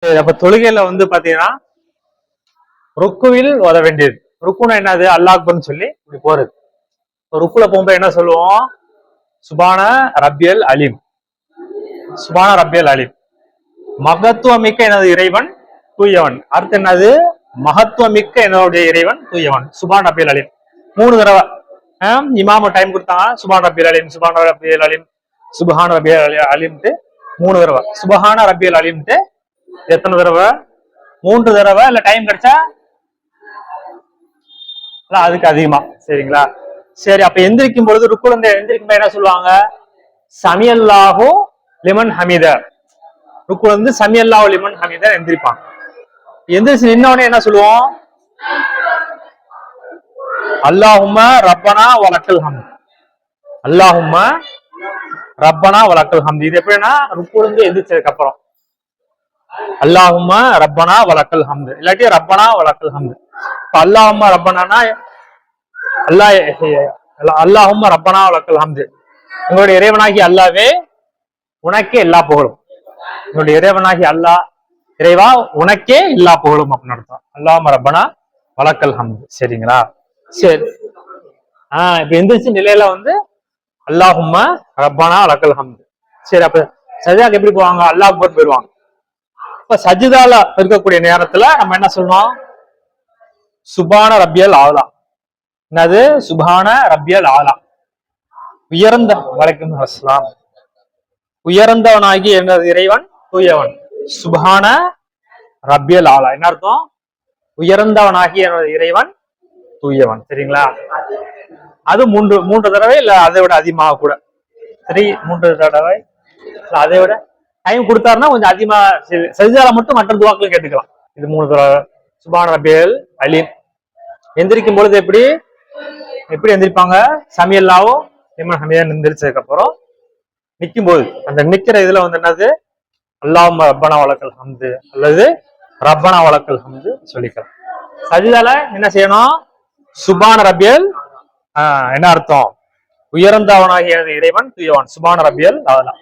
அப்ப தொழுகையில வந்து பாத்தீங்கன்னா ருக்குவில் உத வேண்டியது. ருக்குனா என்னது? அல்லாக்பர்னு சொல்லி இப்படி போறது. ருக்குல போகும்போது என்ன சொல்லுவோம்? சுபான ரப்பியல் அலிம். சுபான ரப்பியல் அலிம். மகத்துவமிக்க எனது இறைவன் தூயவன். அடுத்து என்னது? மகத்துவமிக்க என்னுடைய இறைவன் தூயவன். சுபான் ரப்பியல் அலிம். மூணு தடவை. இமாம டைம் கொடுத்தாங்க சுபான் ரப்பியல் அலிம் சுபான் ரப்பியல் அலிம் சுபஹான ரபியல் அலி- மூணு தடவை. சுபஹான ரபியல் அலிம்ட்டு எத்தனை தடவை? மூன்று தடவை இல்ல டைம் கிடைச்சா? இல்ல அதுக்கு அதிகமா. சரிங்களா? சரி அப்ப எந்திரிக்கும் பொழுது ருக்குல இருந்து எந்திரிக்கும் போது என்ன சொல்லுவாங்க? சமியல்லாஹு லிமன் ஹமீதர் ருக்குல இருந்து லிமன் ஹமீதர் எந்திரிப்பாங்க. எந்திரிச்சு நின்ன என்ன சொல்லுவோம்? அல்லாஹும்ம ரப்பனா வலக்கல் ஹம் அல்லாஹும்ம ரப்பனா வலக்கல் ஹம் இது எப்படின்னா ருக்குல எந்திரிச்சதுக்கு அப்புறம். அல்லாஹுமா ரப்பனா வழக்கல் ஹம்து. இல்லாட்டி ரப்பனா வழக்கல் ஹம்து. இப்ப அல்லாஹுமா ரப்பனானா அல்லாஹ் அல்லாஹுமா ரப்பனா வழக்கல் ஹம்து. உங்களுடைய இறைவனாகி அல்லாவே உனக்கே எல்லா புகழும். உங்களுடைய இறைவனாகி அல்லாஹ் இறைவா உனக்கே எல்லா புகழும் அப்படின்னு அர்த்தம். அல்லாஹுமா ரப்பனா வழக்கல் ஹம்து. சரிங்களா? சரி. ஆஹ் இப்ப எந்திரிச்சு நிலையில வந்து அல்லாஹும்மா ரப்பனா வலக்கல் ஹம்து. சரி அப்ப சஜாக்கு எப்படி போவாங்க? அல்லாஹ் அக்பர் போயிடுவாங்க. இப்ப சஜிதால இருக்கக்கூடிய நேரத்துல நம்ம என்ன சொல்லணும்? சுபான ரப்பியல் ஆலா. என்னது? சுபான ரப்பியல் ஆலா. உயர்ந்த வலைக்கும் அஸ்லாம். உயர்ந்தவனாகி என்னது? இறைவன் தூயவன். சுபான ரப்பியல் ஆலா. என்ன அர்த்தம்? உயர்ந்தவனாகி என்னோட இறைவன் தூயவன். சரிங்களா? அது மூன்று மூன்று தடவை இல்ல அதை விட அதிகமாக கூட. சரி மூன்று தடவை அதை விட டைம் கொடுத்தாருன்னா கொஞ்சம் அதிகமா சரி- சஜிதால மட்டும் மற்ற துவாக்களும் கேட்டுக்கலாம். இது மூணு தடவை சுபான ரபியல் அலீம் எந்திரிக்கும் பொழுது எப்படி? எப்படி எந்திரிப்பாங்க? சமையல்லாவும் இமன் சமையல் எந்திரிச்சதுக்கு அப்புறம் நிற்கும் போது அந்த நிக்கிற இதுல வந்து என்னது? அல்லாஹ் ரப்பனா வழக்கல் ஹம்து அல்லது ரப்பனா வழக்கல் ஹம்து சொல்லிக்கலாம். சஜிதால என்ன செய்யணும்? சுபான ரபியல் ஆஹ் என்ன அர்த்தம்? உயர்ந்தவனாகிய இறைவன் தூயவான். சுபான ரபியல் அதெல்லாம்.